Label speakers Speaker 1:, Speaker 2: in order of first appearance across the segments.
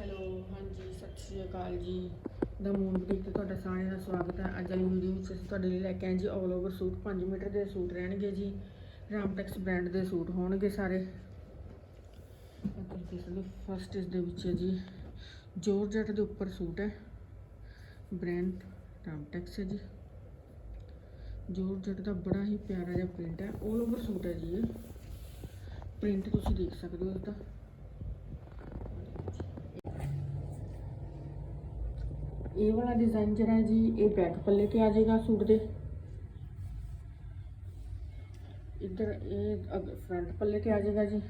Speaker 1: Hello, ਹਾਂਜੀ, ਸਤਿ ਸ਼੍ਰੀ ਅਕਾਲ ਜੀ। ਦਾ ਮੂਨ ਬੁਟੀਕ ਤੇ ਤੁਹਾਡਾ ਸਾਰਿਆਂ ਦਾ ਸਵਾਗਤ ਹੈ। ਅੱਜ ਵਾਲੀ ਵੀਡੀਓ ਵਿੱਚ ਅਸੀਂ ਤੁਹਾਡੇ ਲਈ ਲੈ ਕੇ ਆਏ ਜੀ ਆਲ ਓਵਰ ਸੂਟ 5 ਮੀਟਰ ਦੇ ਸੂਟ ਰਹਿਣਗੇ ਜੀ। ਰਾਮਟੈਕਸ ਬ੍ਰਾਂਡ ਦੇ ਸੂਟ ਹੋਣਗੇ ਸਾਰੇ। ਤੁਸੀਂ ਦੇਖ ਫਸਟ ਇਸ ਦੇ ਵਿੱਚ ਹੈ ਜੀ। ਜੋਰਜਟ ਦੇ ਉੱਪਰ ਸੂਟ ਹੈ। ਬ੍ਰਾਂਡ ਰਾਮਟੈਕਸ ਹੈ ਜੀ। ਜੋਰਜਟ ਦਾ ਬੜਾ ਹੀ ਪਿਆਰਾ ਜਿਹਾ ਪ੍ਰਿੰਟ ਹੈ। ਆਲ ਓਵਰ ਸੂਟ ਹੈ ਜੀ ਇਹ। ਪ੍ਰਿੰਟ ਤੁਸੀਂ ਦੇਖ ਸਕਦੇ ਹੋ ਇਸਦਾ ਇਹ ਵਾਲਾ ਡਿਜ਼ਾਈਨ ਜਿਹੜਾ ਹੈ ਜੀ, ਇਹ ਬੈਕ ਪੱਲੇ ਤੇ ਆ ਜਾਏਗਾ ਸੂਟ ਦੇ। ਇੱਧਰ ਇਹ ਫਰੰਟ ਪੱਲੇ ਤੇ ਆ ਜਾਏਗਾ ਜੀ।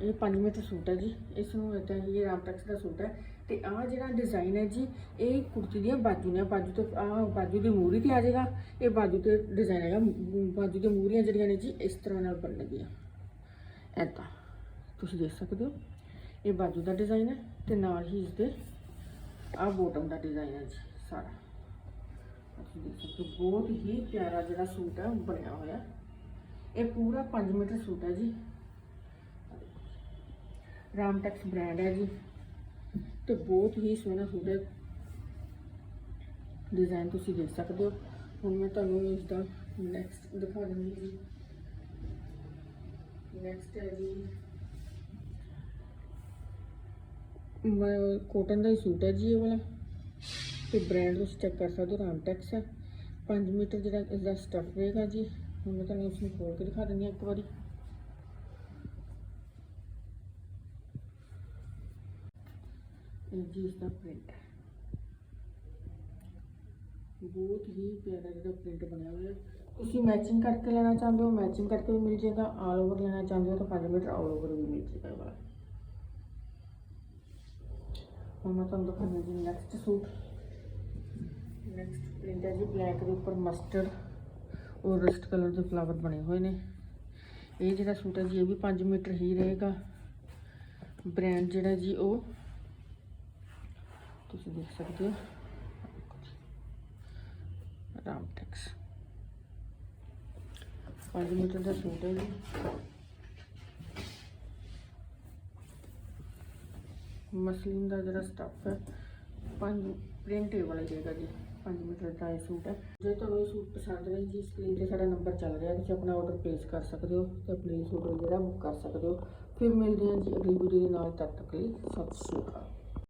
Speaker 1: ਇਹ 5 ਮੀਟਰ ਸੂਟ ਹੈ ਜੀ। ਇਸ ਨੂੰ ਇਦਾਂ ਹੀ ਇਹ ਰਾਮਟੈਕਸ ਦਾ ਸੂਟ ਹੈ। ਤੇ ਆਹ ਜਿਹੜਾ ਡਿਜ਼ਾਈਨ ਹੈ ਜੀ, ਇਹ ਕੁੜਤੀ ਦੀਆਂ ਬਾਜੂ ਨੇ, ਬਾਜੂ ਤੇ ਆਹ ਬਾਜੂ ਦੀ ਮੂਰੀ ਤੇ ਆ ਜਾਏਗਾ। ਇਹ ਬਾਜੂ ਤੇ ਡਿਜ਼ਾਈਨ ਹੈਗਾ, ਮ- ਬਾਜੂ ਦੀਆਂ ਮੂਰੀਆਂ ਜਿਹੜੀਆਂ ਨੇ ਜੀ, ਇਸ ਤਰ੍ਹਾਂ ਨਾਲ ਬਣਨਗੀਆਂ ਐਦਾਂ ਤੁਸੀਂ ਦੇਖ ਸਕਦੇ ਹੋ। ਇਹ ਬਾਜੂ ਦਾ ਡਿਜ਼ਾਈਨ ਹੈ ਤੇ ਨਾਲ ਹੀ ਇਸ ਦੇ ਆਹ ਬੋਟਮ ਦਾ ਡਿਜ਼ਾਈਨ ਹੈ ਜੀ, ਸਾਰਾ। ਤੁਸੀਂ ਦੇਖ ਸਕਦੇ ਹੋ, ਬਹੁਤ ਹੀ ਪਿਆਰਾ ਜਿਹੜਾ ਸੂਟ ਹੈ, ਉਹ ਬਣਿਆ ਹੋਇਆ। ਇਹ ਪੂਰਾ 5 ਮੀਟਰ ਸੂਟ ਹੈ ਜੀ। ਰਾਮਟੈਕਸ ਬ੍ਰਾਂਡ ਹੈ ਜੀ। ਤੇ ਬਹੁਤ ਹੀ ਸੋਹਣਾ ਸੂਟ ਹੈ। ਡਿਜ਼ਾਈਨ ਤੁਸੀਂ ਦੇਖ ਸਕਦੇ ਹੋ। ਹੁਣ ਮੈਂ ਤੁਹਾਨੂੰ ਇਸ ਦਾ ਨੈਕਸਟ ਦਿਖਾ ਦਿੰਦੀ ਜੀ। ਨੈਕਸਟ ਹੈ ਜੀ। ਕੋਟਨ ਦਾ ਹੀ ਸੂਟ ਹੈ ਜੀ ਇਹ ਵਾਲਾ। ਤੇ ਬ੍ਰਾਂਡ ਤੁਸੀਂ ਚੈੱਕ ਕਰ ਸਕਦੇ ਹੋ ਰਾਮਟੈਕਸ ਹੈ 5 ਮੀਟਰ ਜਿਹੜਾ ਇਸਦਾ ਦਾ ਰਹੇਗਾ ਜੀ, ਹੁਣ ਮੈਂ ਤੁਹਾਨੂੰ ਇਸ ਨੂੰ ਖੋਲ ਕੇ ਦਿਖਾ ਦਿੰਦੀ ਹਾਂ ਇੱਕ ਵਾਰੀ। ਇਹ ਜੀ ਇਸ ਪ੍ਰਿੰਟ ਹੈ। ਬਹੁਤ ਹੀ ਪਿਆਰਾ ਜਿਹੜਾ ਪ੍ਰਿੰਟ ਬਣਿਆ ਹੋਇਆ ਤੁਸੀਂ ਮੈਚਿੰਗ ਕਰਕੇ ਲੈਣਾ ਚਾਹੁੰਦੇ ਹੋ ਮੈਚਿੰਗ ਕਰਕੇ ਵੀ ਮਿਲ ਜਾਏਗਾ ਆਲ ਓਵਰ ਲੈਣਾ ਚਾਹੁੰਦੇ ਹੋ ਤਾਂ 5 ਮੀਟਰ ਆਲ ਓਵਰ ਵੀ ਮਿਲ ਜਾਏਗਾ ਇਹ ਵਾਲਾ। ਹੁਣ ਮੈਂ ਤੁਹਾਨੂੰ ਦਿਖਾਉਂਦੀ ਜੀ ਨੈਕਸਟ ਸੂਟ। ਨੈਕਸਟ ਪ੍ਰਿੰਟ ਹੈ ਜੀ ਬਲੈਕ ਦੇ ਉੱਪਰ ਮਸਟਰਡ ਔਰ ਰਸਟ ਕਲਰ ਦੇ ਫਲਾਵਰ ਬਣੇ ਹੋਏ ਨੇ। ਇਹ ਜਿਹੜਾ ਸੂਟ ਹੈ ਜੀ, ਇਹ ਵੀ 5 ਮੀਟਰ ਹੀ ਰਹੇਗਾ। ਬ੍ਰਾਂਡ ਜਿਹੜਾ ਜੀ ਉਹ, ਤੁਸੀਂ ਦੇਖ ਸਕਦੇ ਹੋ। ਰਾਮਟੈਕਸ। 5 ਮੀਟਰ ਦਾ ਸੂਟ ਹੈ ਜੀ। ਮਸਲਿਨ ਦਾ ਜਿਹੜਾ ਸਟੱਫ ਹੈ, ਪੰਜ ਪ੍ਰਿੰਟ ਵਾਲਾ ਹੀ ਜੀ 5 ਮੀਟਰ ਦਾ ਇਹ ਸੂਟ ਹੈ। ਜੇ ਤੁਹਾਨੂੰ ਇਹ ਸੂਟ ਪਸੰਦ ਹੈ ਜੀ ਸਕਰੀਨ ਤੇ ਸਾਡਾ ਨੰਬਰ ਚੱਲ ਰਿਹਾ, ਤੁਸੀਂ ਆਪਣਾ ਆਰਡਰ ਪਲੇਸ ਕਰ ਸਕਦੇ ਹੋ ਤੇ ਆਪਣੇ ਸੂਟ ਜਿਹੜਾ ਬੁੱਕ ਕਰ ਸਕਦੇ ਹੋ। ਫਿਰ ਮਿਲਦੇ ਹਾਂ ਜੀ ਅਗਲੀ ਵੀਡੀਓ ਦੇ ਨਾਲ, ਤਦ ਤੱਕ ਲਈ ਸਤਿ ਸ਼੍ਰੀ ਅਕਾਲ।